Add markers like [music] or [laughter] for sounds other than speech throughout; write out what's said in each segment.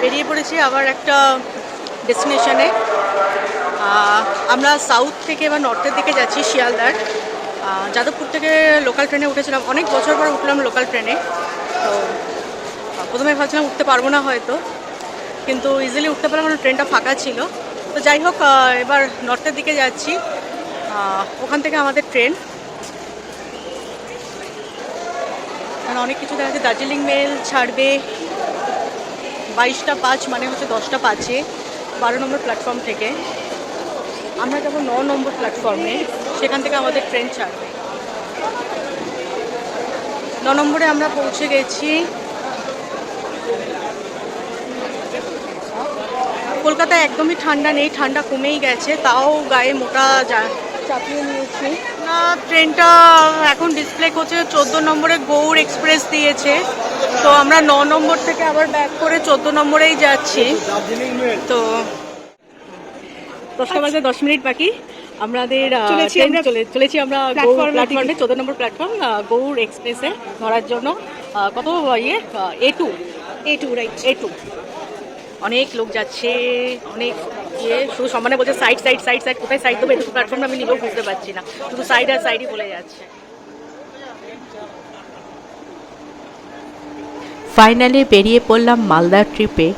বেরিয়ে পড়েছি আবার একটা ডেস্টিনেশনে। আমরা সাউথ থেকে বা নর্থের দিকে যাচ্ছি শিয়ালদার। যাদবপুর থেকে লোকাল ট্রেনে উঠেছিলাম। অনেক বছর পর উঠলাম লোকাল ট্রেনে তো, প্রথমে ভাবছিলাম উঠতে পারব না হয়তো। কিন্তু ইজিলি উঠতে পারলাম ট্রেনটা ফাঁকা ছিল। তো যাই হোক এবার নর্থের দিকে যাচ্ছি। ওখান থেকে আমাদের ট্রেন মানে অনেক কিছু দেখা যাচ্ছে। দার্জিলিং মেল ছাড়বে। বাইশটা পাঁচ মানে হচ্ছে দশটা পাঁচে। বারো নম্বর প্ল্যাটফর্ম থেকে। আমরা যাব ন নম্বর প্ল্যাটফর্মে সেখান থেকে আমাদের ট্রেন ছাড়বে। ন নম্বরে আমরা পৌঁছে গেছি। কলকাতায় একদমই ঠান্ডা নেই। ঠান্ডা কমেই গেছে। তাও গায়ে মোটা চাপিয়ে নিয়েছি। ট্রেনটা এখন ডিসপ্লে করছে চোদ্দ নম্বরে গৌড় এক্সপ্রেস দিয়েছে। তো আমরা ন নম্বর থেকে আবার ব্যাক করে চোদ্দ নম্বরেই যাচ্ছি। তো দশটা বাজে দশ মিনিট বাকি। আমাদের চলেছি আমরা। প্ল্যাটফর্মে চোদ্দ নম্বর প্ল্যাটফর্ম গৌড় এক্সপ্রেসে ধরার জন্য। কত ইয়ে A two A two right A two অনেক লোক যাচ্ছে, অনেক ইয়ে শুধু সম্মানে বলছে সাইড সাইড সাইড সাইড কোথায় সাইড দেবে? এটুকু প্ল্যাটফর্মটা আমি নিজেও বুঝতে পারছি না। শুধু সাইড আর সাইডই বলে যাচ্ছে। ফাইনালি বেরিয়ে পড়লাম মালদার ট্রিপে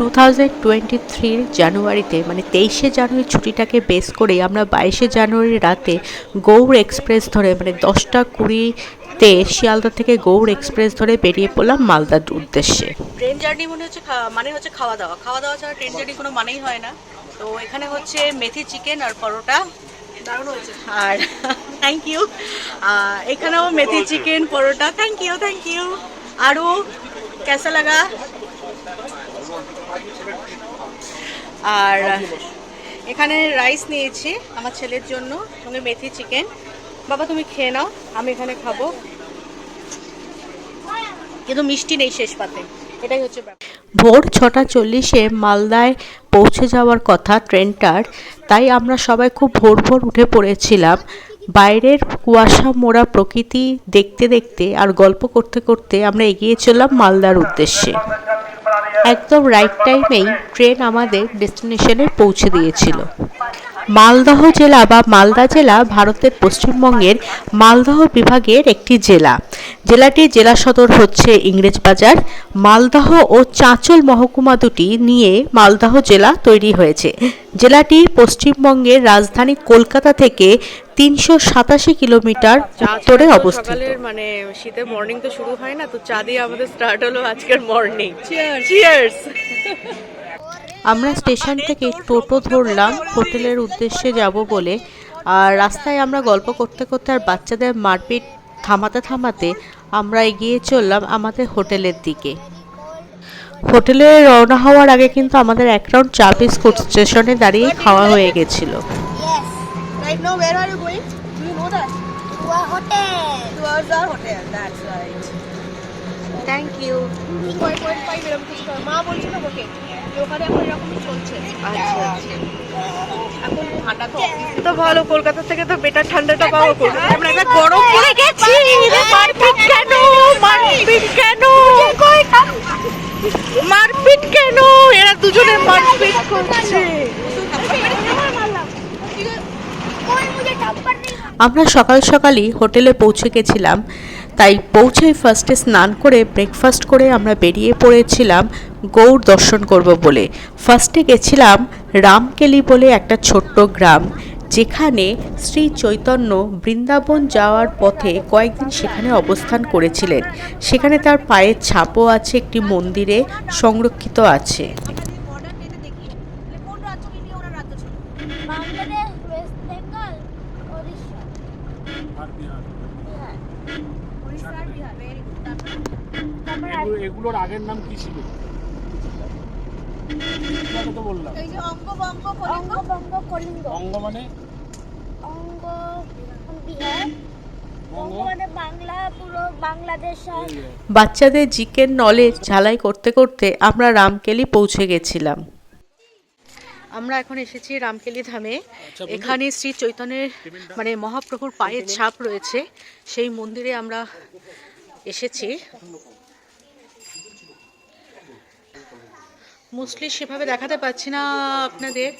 টু থাউজেন্ড টোয়েন্টি থ্রির জানুয়ারিতে মানে তেইশে জানুয়ারি ছুটিটাকে বেস করে আমরা বাইশে জানুয়ারি রাতে গৌড় এক্সপ্রেস ধরে মানে দশটা কুড়িতে শিয়ালদা থেকে গৌড় এক্সপ্রেস ধরে বেরিয়ে পড়লাম মালদার উদ্দেশ্যে। ট্রেন জার্নি মনে হচ্ছে মানে হচ্ছে খাওয়া দাওয়া। খাওয়া দাওয়া ছাড়া ট্রেন জার্নি কোনো মানেই হয় না। তো এখানে হচ্ছে মেথি চিকেন আর পরোটা আর [laughs] থ্যাংক ইউ এখানেও মেথি chicken paratha thank you thank you আরও কেসা লাগা আর এখানে রাইস নিয়েছি আমার ছেলের জন্য সঙ্গে মেথি চিকেন। বাবা তুমি খেয়ে নাও আমি এখানে খাব। কিন্তু মিষ্টি নেই শেষ পাতে। এটাই হচ্ছে ভোর ছটা চল্লিশে মালদায় পৌঁছে যাওয়ার কথা ট্রেনটার তাই আমরা সবাই খুব ভোর ভোর উঠে পড়েছিলাম। বাইরের কুয়াশা মোড়া প্রকৃতি দেখতে দেখতে আর গল্প করতে করতে আমরা এগিয়ে চললাম মালদার উদ্দেশ্যে। একদম রাইট টাইমেই ট্রেন আমাদের ডেস্টিনেশনে পৌঁছে দিয়েছিল। মালদহ জেলা বা মালদা জেলা ভারতের পশ্চিমবঙ্গের মালদহ বিভাগের একটি জেলা। জেলাটির জেলা সদর হচ্ছে ইংরেজবাজার মালদহ ও চাঁচল মহকুমা দুটি নিয়ে মালদহ জেলা তৈরি হয়েছে। জেলাটি পশ্চিমবঙ্গের রাজধানী কলকাতা থেকে তিনশো সাতাশি কিলোমিটার উত্তরে অবস্থিত। মানে শীতের মর্নিং তো শুরু হয় না তো চা দিয়ে আমাদের স্টার্ট হলো আজকের মর্নিং চিয়ার্স আমরা স্টেশন থেকে টোটো ধরলাম হোটেলের উদ্দেশ্যে যাব বলে আর রাস্তায় আমরা গল্প করতে করতে আর বাচ্চাদের মারপিট থামাতে থামাতে আমরা এগিয়ে চললাম আমাদের হোটেলের দিকে। হোটেলে রওনা হওয়ার আগে কিন্তু আমাদের এক রাউন্ড চা বিস্কুট স্টেশনে দাঁড়িয়ে খাওয়া হয়ে গেছিল। Now, where are you going? Do you know that? To a hotel. Towards our hotel. That's right. Thank you Point point five এরকম কিছু। মা বলছিল ওকে ওখানে এখন এরকমই চলছে আচ্ছা এখন ঠান্ডা তো তো ভালো কলকাতা থেকে তো বেটার ঠান্ডাটা পাবো কলকাতা আমরা একটা গরম পড়ে গেছি মারপিট কেন মারপিট কেন মারপিট কেন এরা দুজনে মারপিট করছে আমরা সকাল সকালই হোটেলে পৌঁছে গেছিলাম। তাই পৌঁছেই ফার্স্টে স্নান করে ব্রেকফাস্ট করে আমরা বেরিয়ে পড়েছিলাম গৌড় দর্শন করব বলে। ফার্স্টে গেছিলাম রামকেলি বলে একটা ছোট্ট গ্রাম, যেখানে শ্রী চৈতন্য বৃন্দাবন যাওয়ার পথে কয়েকদিন সেখানে অবস্থান করেছিলেন। সেখানে তার পায়ের ছাপও আছে, একটি মন্দিরে সংরক্ষিত আছে। এগুলোর আগের নাম কি ছিল? তো বললাম। এই যে অঙ্গ কলিঙ্গ। অঙ্গ কলিঙ্গ। অঙ্গ মানে? অঙ্গ বিহার। বঙ্গ মানে বাংলা পুরো বাংলাদেশ। আর বাচ্চাদের জিকের নলেজ ঝালাই করতে করতে আমরা রামকেলি পৌঁছে গেছিলাম। আমরা এখন এসেছি রামকেলি ধামে। এখানে শ্রী চৈতন্যের মানে মহাপ্রভুর পায়ের ছাপ রয়েছে। সেই মন্দিরে আমরা এসেছি। মোস্টলি সেভাবে দেখাতে পাচ্ছি না আপনাদের।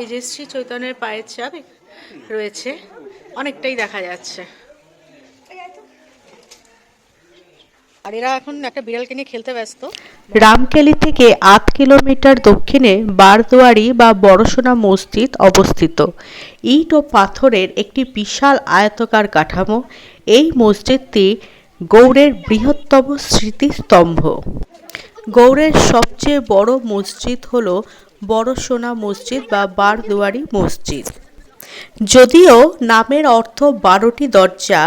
এই যে শ্রী চৈতন্যের পায়ের চাপ রয়েছে, অনেকটাই দেখা যাচ্ছে। আর এরা এখন একটা বিড়ালকে নিয়ে খেলতে ব্যস্ত। রামকেলি থেকে আট কিলোমিটার দক্ষিণে বারদুয়ারি বা বড়সোনা মসজিদ অবস্থিত। ইট ও পাথরের একটি বিশাল আয়তকার কাঠামো। এই মসজিদটি গৌড়ের বৃহত্তম স্মৃতিস্তম্ভ। গৌড়ের সবচেয়ে বড় মসজিদ হল বড় সোনা মসজিদ বা বারদুয়ারি মসজিদ। যদিও নামের অর্থ বারোটি দরজা,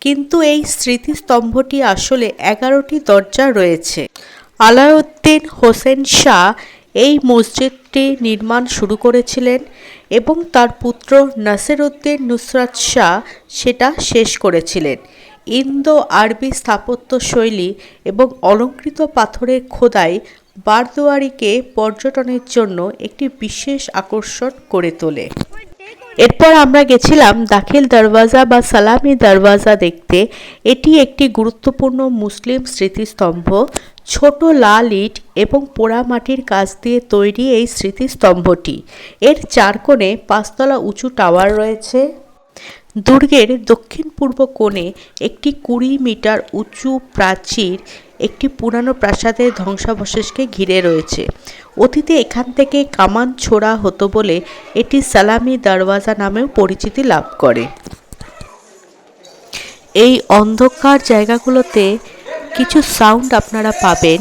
কিন্তু এই স্মৃতিস্তম্ভটি আসলে এগারোটি দরজা রয়েছে। আলাউদ্দিন হোসেন শাহ এই মসজিদটি নির্মাণ শুরু করেছিলেন এবং তার পুত্র নাসিরউদ্দিন নুসরাত শাহ সেটা শেষ করেছিলেন। ইন্দো আরবি স্থাপত্য শৈলী এবং অলঙ্কৃত পাথরের খোদাই বারদুয়ারিকে পর্যটনের জন্য একটি বিশেষ আকর্ষণ করে তোলে। এরপর আমরা গেছিলাম দাখিল দরওয়াজা বা সালামি দরওয়াজা দেখতে। এটি একটি গুরুত্বপূর্ণ মুসলিম স্মৃতিস্তম্ভ। ছোট লাল ইট এবং পোড়ামাটির কাজ দিয়ে তৈরি এই স্মৃতিস্তম্ভটি। এর চার কোণে পাঁচতলা উঁচু টাওয়ার রয়েছে। দুর্গের দক্ষিণ পূর্ব কোণে একটি কুড়ি মিটার উঁচু প্রাচীর একটি পুরানো প্রাসাদের ধ্বংসাবশেষকে ঘিরে রয়েছে। অতীতে এখান থেকে কামান ছোড়া হতো বলে এটি সালামি দরওয়াজা নামেও পরিচিতি লাভ করে। এই অন্ধকার জায়গাগুলোতে কিছু সাউন্ড আপনারা পাবেন।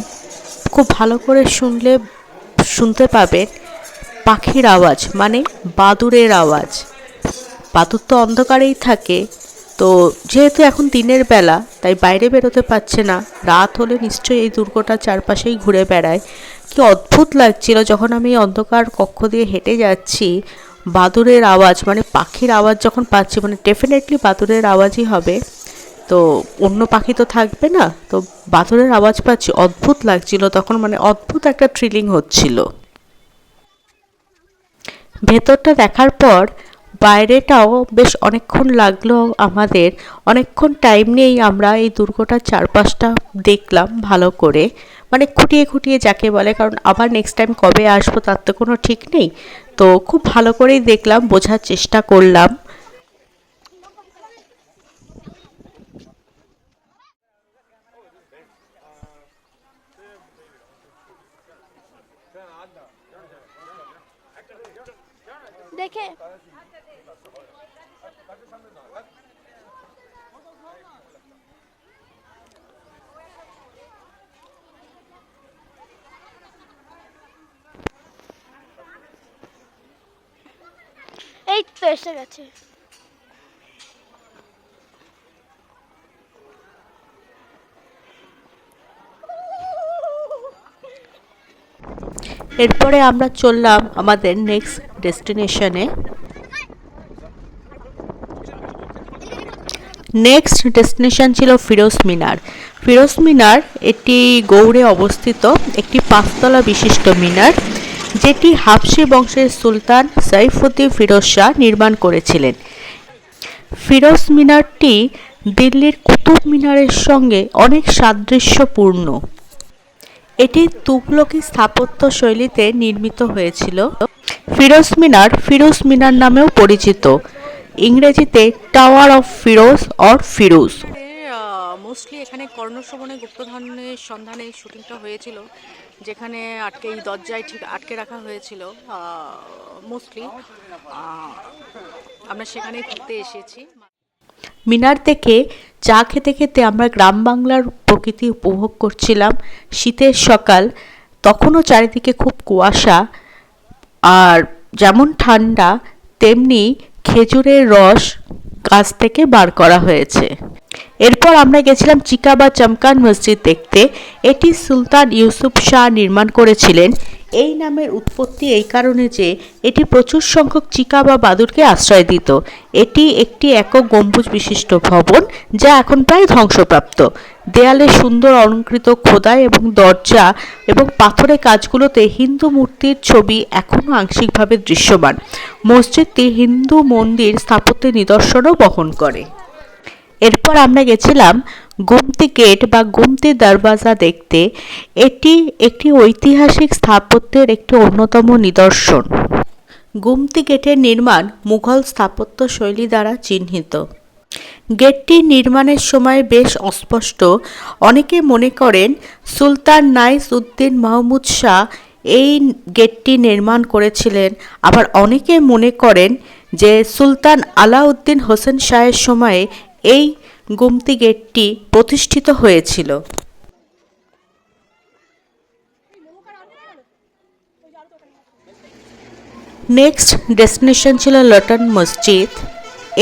খুব ভালো করে শুনলে, শুনতে পাবেন পাখির আওয়াজ মানে বাদুরের আওয়াজ। বাদুর তো অন্ধকারেই থাকে। তো যেহেতু এখন দিনের বেলা, তাই বাইরে বেরোতে পারছে না। রাত হলে নিশ্চয়ই এই দুর্গটার চারপাশেই ঘুরে বেড়ায়। কি অদ্ভুত লাগছিল যখন আমি অন্ধকার কক্ষ দিয়ে হেঁটে যাচ্ছি। বাদুরের আওয়াজ মানে পাখির আওয়াজ যখন পাচ্ছি মানে ডেফিনেটলি বাদুরের আওয়াজই হবে। তো অন্য পাখি তো থাকবে না। তো বাদুরের আওয়াজ পাচ্ছি, অদ্ভুত লাগছিল তখন মানে অদ্ভুত একটা থ্রিলিং হচ্ছিল। ভেতরটা দেখার পর বাইরেটাও বেশ অনেকক্ষণ লাগল আমাদের। অনেকক্ষণ টাইম নিয়েই আমরা এই দুর্গটার চারপাশটা দেখলাম ভালো করে। মানে খুঁটিয়ে খুঁটিয়ে যাকে বলে, কারণ আবার নেক্সট টাইম কবে আসব তার তো কোনো ঠিক নেই। তো খুব ভালো করেই দেখলাম, বোঝার চেষ্টা করলাম। দেখে। এই তো এসে গেছে। এরপরে আমরা চললাম আমাদের নেক্সট ডেস্টিনেশনে নেক্সট ডেস্টিনেশন ছিল ফিরোজ মিনার। ফিরোজ মিনার এটি গৌড়ে অবস্থিত একটি পাঁচতলা বিশিষ্ট মিনার, যেটি হাফসি বংশের সুলতান সাইফুদ্দিন ফিরোজ শাহ নির্মাণ করেছিলেন। ফিরোজ মিনারটি দিল্লির কুতুব মিনারের সঙ্গে অনেক সাদৃশ্যপূর্ণ। এটি তুগলকি স্থাপত্য শৈলীতে নির্মিত হয়েছিল। ফিরোজ মিনার ফিরোজ মিনার নামেও পরিচিত। ইংরেজিতে tower of Firoz or Firoz. Mostly এখানে কর্ণশ্রবণে গুপ্তধনের সন্ধানে শুটিংটা হয়েছিল, যেখানে আটকে, এই দরজায় ঠিক আটকে রাখা হয়েছিল মোস্টলি আমরা সেখানেই ঘুরতে এসেছি। মিনার থেকে চা খেতে খেতে আমরা গ্রাম বাংলার প্রকৃতি উপভোগ করছিলাম। শীতের সকাল, তখনও চারিদিকে খুব কুয়াশা। আর যেমন ঠান্ডা, তেমনি খেজুরের রস গাছ থেকে বার করা হয়েছে। এরপর আমরা গেছিলাম চিকা বা চমকান মসজিদ দেখতে। এটি সুলতান ইউসুফ শাহ নির্মাণ করেছিলেন। এই নামের উৎপত্তি এই কারণে যে এটি প্রচুর সংখ্যক চিকা বা বাদুরকে আশ্রয় দিত। এটি একটি একক গম্বুজ বিশিষ্ট ভবন যা এখন প্রায় ধ্বংসপ্রাপ্ত। দেয়ালে সুন্দর অলঙ্কৃত খোদাই এবং দরজা এবং পাথরের কাজগুলোতে হিন্দু মূর্তির ছবি এখনও আংশিকভাবে দৃশ্যমান। মসজিদটি হিন্দু মন্দির স্থাপত্যের নিদর্শনও বহন করে। এরপর আমরা গেছিলাম গুমতি গেট বা গুমতি দরওয়াজা দেখতে। এটি একটি ঐতিহাসিক স্থাপত্যের একটি অন্যতম নিদর্শন। গুমতি গেটের নির্মাণ মুঘল স্থাপত্য শৈলী দ্বারা চিহ্নিত। গেটটি নির্মাণের সময় বেশ অস্পষ্ট। অনেকে মনে করেন সুলতান নাইস উদ্দিন মাহমুদ শাহ এই গেটটি নির্মাণ করেছিলেন। আবার অনেকে মনে করেন যে সুলতান আলাউদ্দিন হোসেন শাহের সময়ে এই গুমতি গেটটি প্রতিষ্ঠিত হয়েছিল। নেক্সট ডেস্টিনেশন ছিল লটন মসজিদ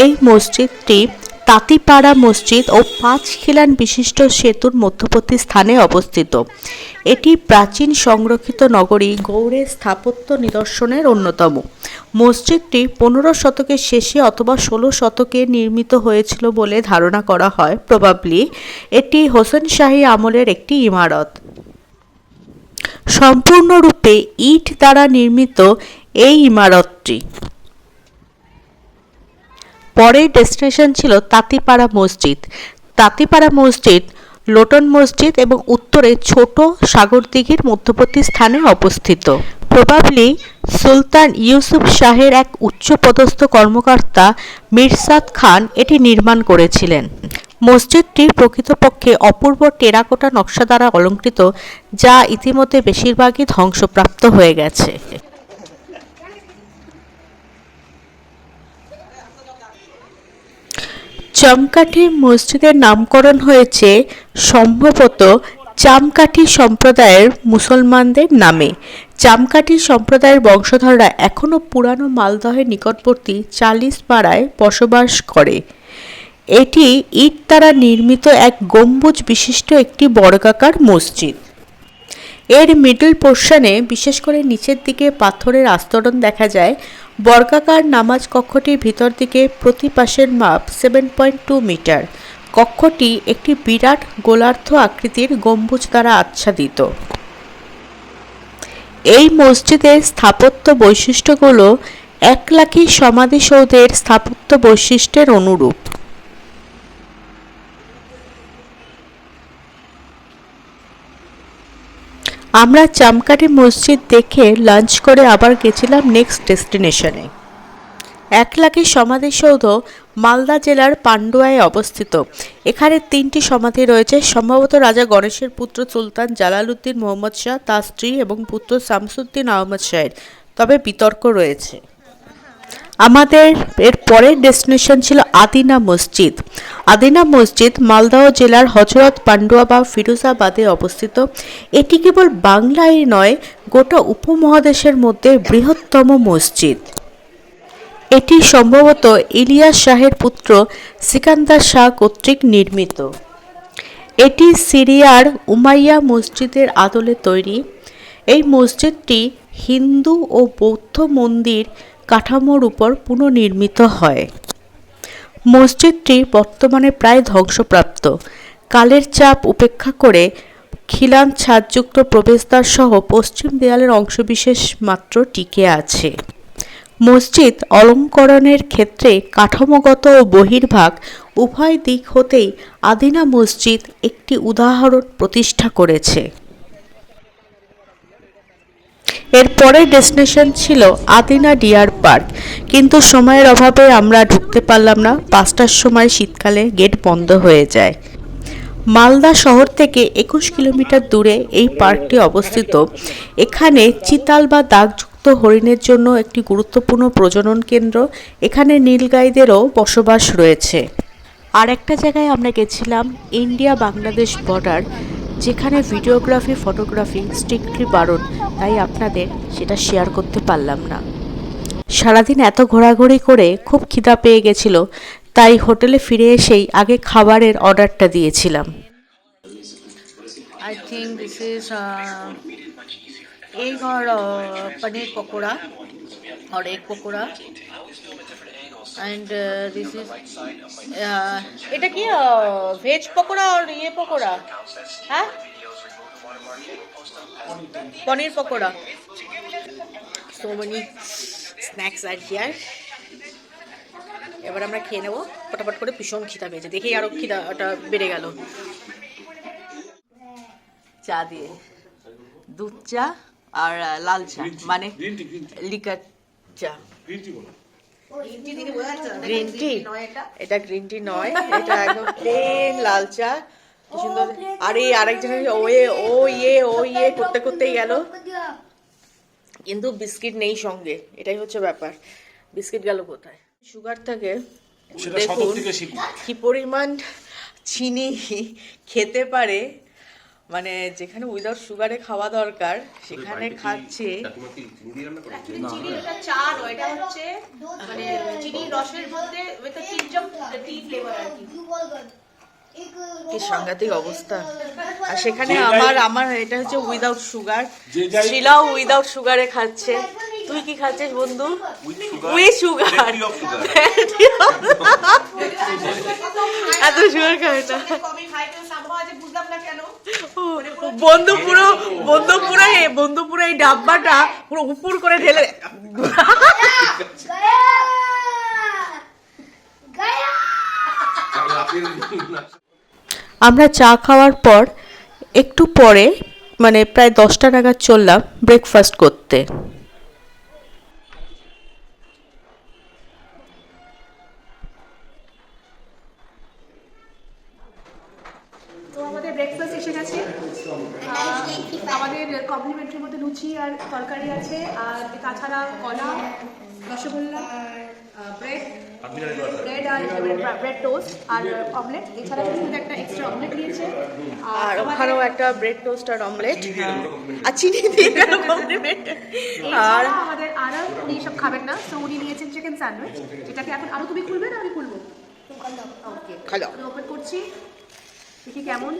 এই মসজিদটি তাঁতিপাড়া মসজিদ ও পাঁচ খিলান বিশিষ্ট সেতুর মধ্যবর্তী স্থানে অবস্থিত। এটি প্রাচীন সংরক্ষিত নগরী গৌড়ের স্থাপত্য নিদর্শনের অন্যতম। মসজিদটি পনেরো শতকের শেষে অথবা ষোলো শতকে নির্মিত হয়েছিল বলে ধারণা করা হয়, প্রবাবলি এটি হোসেন শাহী আমলের একটি ইমারত। সম্পূর্ণরূপে ইট দ্বারা নির্মিত এই ইমারতটি। পরের ডেস্টিনেশন ছিল তাঁতিপাড়া মসজিদ। তাঁতিপাড়া মসজিদ লোটন মসজিদ এবং উত্তরে ছোট সাগরদিঘির মধ্যবর্তী স্থানে অবস্থিত। প্রবাবলি সুলতান ইউসুফ শাহের এক উচ্চপদস্থ কর্মকর্তা মির্সাদ খান এটি নির্মাণ করেছিলেন। মসজিদটি প্রকৃতপক্ষে অপূর্ব টেরাকোটা নকশা দ্বারা অলঙ্কৃত, যা ইতিমধ্যে বেশিরভাগই ধ্বংসপ্রাপ্ত হয়ে গেছে। চমকাঠি মসজিদের নামকরণ হয়েছে সম্ভবত চামকাঠি সম্প্রদায়ের মুসলমানদের নামে। চামকাঠি সম্প্রদায়ের বংশধররা এখনও পুরানো মালদহের নিকটবর্তী চালিশ পাড়ায় বসবাস করে। এটি ইট দ্বারা নির্মিত এক গম্বুজ বিশিষ্ট একটি বর্গাকার মসজিদ। এর মিডল পোর্শনে বিশেষ করে নিচের দিকে পাথরের আস্তরণ দেখা যায়। বর্গাকার নামাজ কক্ষটির ভিতর দিকে প্রতি পাশের মাপ সেভেন পয়েন্ট টু মিটার। কক্ষটি একটি বিরাট গোলার্ধ আকৃতির গম্বুজ দ্বারা আচ্ছাদিত। এই মসজিদের স্থাপত্য বৈশিষ্ট্যগুলো এক লাখি সমাধিসৌধের স্থাপত্য বৈশিষ্ট্যের অনুরূপ। আমরা চামকাটি মসজিদ দেখে লাঞ্চ করে আবার গেছিলাম নেক্সট ডেস্টিনেশনে এক লাখের সমাধিসৌধ মালদা জেলার পান্ডুয়ায় অবস্থিত। এখানে তিনটি সমাধি রয়েছে। সম্ভবত রাজা গণেশের পুত্র সুলতান জালালউদ্দিন মোহাম্মদ শাহ, তার স্ত্রী এবং পুত্র শামসুদ্দিন আহমদ শাহের। তবে বিতর্ক রয়েছে। আমাদের এর পরের ডেস্টিনেশন ছিল আদিনা মসজিদ। আদিনা মসজিদ মালদহ জেলার হজরত পান্ডুয়া বা ফিরোজাবাদে অবস্থিত। এটি কেবল বাংলায় নয়, গোটা উপমহাদেশের মধ্যে বৃহত্তম মসজিদ। এটি সম্ভবত ইলিয়াস শাহের পুত্র সিকান্দার শাহ কর্তৃক নির্মিত। এটি সিরিয়ার উমাইয়া মসজিদের আদলে তৈরি। এই মসজিদটি হিন্দু ও বৌদ্ধ মন্দির কাঠামোর উপর পুনর্নির্মিত হয়। মসজিদটি বর্তমানে প্রায় ধ্বংসপ্রাপ্ত। কালের চাপ উপেক্ষা করে খিলান ছাদযুক্ত প্রবেশদ্বার সহ পশ্চিম দেয়ালের অংশবিশেষ মাত্র টিকে আছে। মসজিদ অলঙ্করণের ক্ষেত্রে কাঠামোগত ও বহির্ভাগ উভয় দিক হতেই আদিনা মসজিদ একটি উদাহরণ প্রতিষ্ঠা করেছে। এর পরের ডেস্টিনেশন ছিল আদিনা ডিয়ার পার্ক। কিন্তু সময়ের অভাবে আমরা ঢুকতে পারলাম না। পাঁচটার সময় শীতকালে গেট বন্ধ হয়ে যায়। মালদা শহর থেকে একুশ কিলোমিটার দূরে এই পার্কটি অবস্থিত। এখানে চিতাল বা দাগযুক্ত হরিণের জন্য একটি গুরুত্বপূর্ণ প্রজনন কেন্দ্র। এখানে নীলগাইদেরও বসবাস রয়েছে। আর একটা জায়গায় আমরা গেছিলাম ইন্ডিয়া বাংলাদেশ বর্ডার যেখানে ভিডিওগ্রাফি ফটোগ্রাফি স্ট্রিক্টলি বারণ তাই আপনাদের সেটা শেয়ার করতে পারলাম না। সারাদিন এত ঘোরাঘুরি করে খুব খিদা পেয়ে গেছিল তাই হোটেলে ফিরে এসেই আগে খাবারের অর্ডারটা দিয়েছিলাম। I think this is uh, egg or uh, egg pakora and uh, this is uh, এটা কি ভেজ পকোড়া আর ইয়ে পকোড়া হ্যাঁ paneer pakora so many snacks are here. এবার আমরা খেয়ে নেব ফটাফট করে ভীষণ খিদা পেয়েছে দেখেই আরও খিদাটা বেড়ে গেল চা দিয়ে দুধ চা আর লাল চা মানে লিকার চা গ্রিন টি এটা গ্রিন টি নয় [laughs] এটা একদম প্লেন লাল চা। কি সুন্দর। আরে আরেকজনের ওয়ে ও ইয়ে ও ইয়ে করতে করতেই গেল। কিন্তু বিস্কিট নেই সঙ্গে এটাই হচ্ছে ব্যাপার। বিস্কিট গেল কোথায়? সুগার থাকে দেখুন কি পরিমাণ চিনি খেতে পারে। মানে যেখানে উইদাউট সুগারে খাওয়া দরকার সেখানে খাচ্ছে। চিনির চা নয় এটা হচ্ছে মানে চিনির রসের মধ্যে with a pinch tea flavour আর কি। কি সাংঘাতিক অবস্থা। আর সেখানে আমার আমার এটা হচ্ছে উইদাউট সুগার শিলাও উইদাউট সুগারে খাচ্ছে। তুই কি খাচ্ছিস বন্ধু? উইথ সুগার [laughs] এত সুগার খায় না বন্ধু পুরো বন্ধু পুরো বন্ধু পুরো এই ডাব্বাটা পুরো উপর করে ঢেলে আমরা চা খাওয়ার পর একটু পরে মানে প্রায় দশটা নাগাদ চললাম ব্রেকফাস্ট করতে। ব্রেকফাস্ট এসে গেছে আমাদের কমপ্লিমেন্টারির মধ্যে লুচি আর তরকারি আছে আর তাছাড়া কলা রসগোল্লা ব্রেড ব্রেড আর ব্রেড টোস্ট আর অমলেট এছাড়া শুধু একটা এক্সট্রা অমলেট দিয়েছে। আর ওখানেও একটা ব্রেড টোস্ট আর অমলেট আর চিনি দিয়ে গেল কমপ্লিমেন্ট আর আমাদের আরও উনি সব খাবেন না তো উনি নিয়েছেন চিকেন স্যান্ডউইচ যেটাকে এখন আরও তুমি খুলবে না আমি খুলবো? ওকে খালো ওপেন করছি। দেখি কেমন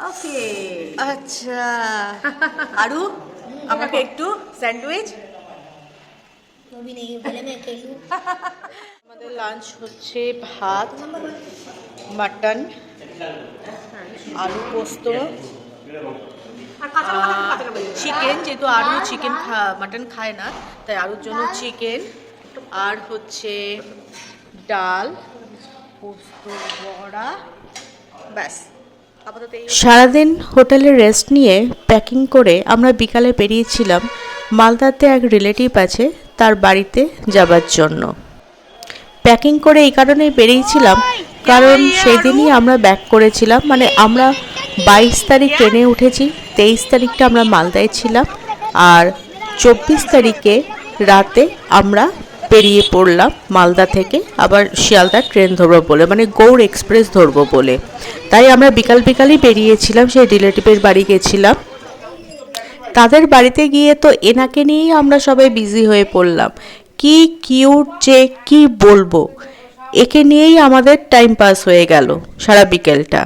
ওকে আচ্ছা। [laughs] আরু আমাকে একটু স্যান্ডউইচ। [laughs] আমাদের লাঞ্চ হচ্ছে ভাত মাটন আলু পোস্ত। চিকেন যেহেতু আরু চিকেন মাটন খায় না তাই আরুর জন্য চিকেন আর হচ্ছে ডাল পোস্ত বড়া ব্যাস। সারাদিন হোটেলে রেস্ট নিয়ে প্যাকিং করে আমরা বিকালে বেরিয়েছিলাম। মালদাতে এক রিলেটিভ আছে, তার বাড়িতে যাবার জন্য। প্যাকিং করে এই কারণেই বেরিয়েছিলাম, কারণ সেই দিনই আমরা ব্যাক করেছিলাম। মানে আমরা বাইশ তারিখ ট্রেনে উঠেছি, তেইশ তারিখটা আমরা মালদায় ছিলাম। আর চব্বিশ তারিখে রাতে আমরা বেরিয়ে পড়লাম মালদা থেকে, আবার শিয়ালদা ট্রেন ধরবো বলে মানে গৌড় এক্সপ্রেস ধরবো বলে। তাই আমরা বিকাল বিকালই বেরিয়েছিলাম, সেই রিলেটিভের বাড়ি গেছিলাম। তাদের বাড়িতে গিয়ে তো এনাকে নিয়েই আমরা সবাই বিজি হয়ে পড়লাম। কি কিউট যে কি বলব, একে নিয়েই আমাদের টাইম পাস হয়ে গেল সারা বিকেলটা।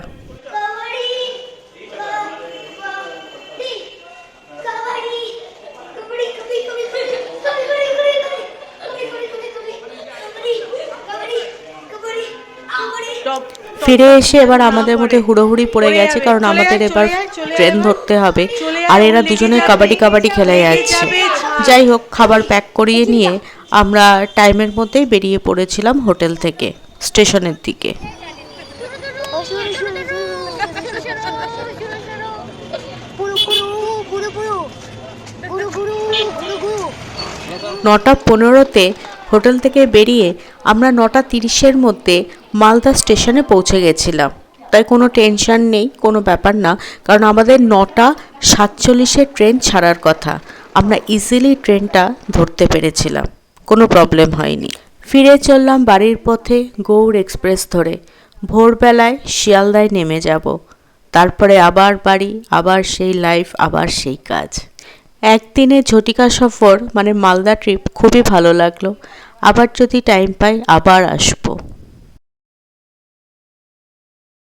ফিরে এসে এবার আমাদের মধ্যে হুড়োহুড়ি পড়ে গেছে কারণ আমাদের এবার ট্রেন ধরতে হবে। আর এরা দুজনে কাবাডি কাবাডি খেলে যাচ্ছে। যাই হোক খাবার প্যাক করিয়ে নিয়ে আমরা টাইমের মধ্যেই বেরিয়ে পড়েছিলাম হোটেল থেকে স্টেশনের দিকে। নটা পনেরোতে হোটেল থেকে বেরিয়ে আমরা নটা তিরিশের মধ্যে মালদা স্টেশনে পৌঁছে গেছিলাম। তাই কোনো টেনশন নেই, কোনো ব্যাপার না, কারণ আমাদের নটা সাতচল্লিশে ট্রেন ছাড়ার কথা। আমরা ইজিলি ট্রেনটা ধরতে পেরেছিলাম, কোনো প্রবলেম হয়নি। ফিরে চললাম বাড়ির পথে গৌড় এক্সপ্রেস ধরে। ভোরবেলায় শিয়ালদায় নেমে যাব। তারপরে আবার বাড়ি, আবার সেই লাইফ আবার সেই কাজ। একদিনে ঝটিকা সফর মানে মালদা ট্রিপ খুবই ভালো লাগল। আবার যদি টাইম পাই, আবার আসব।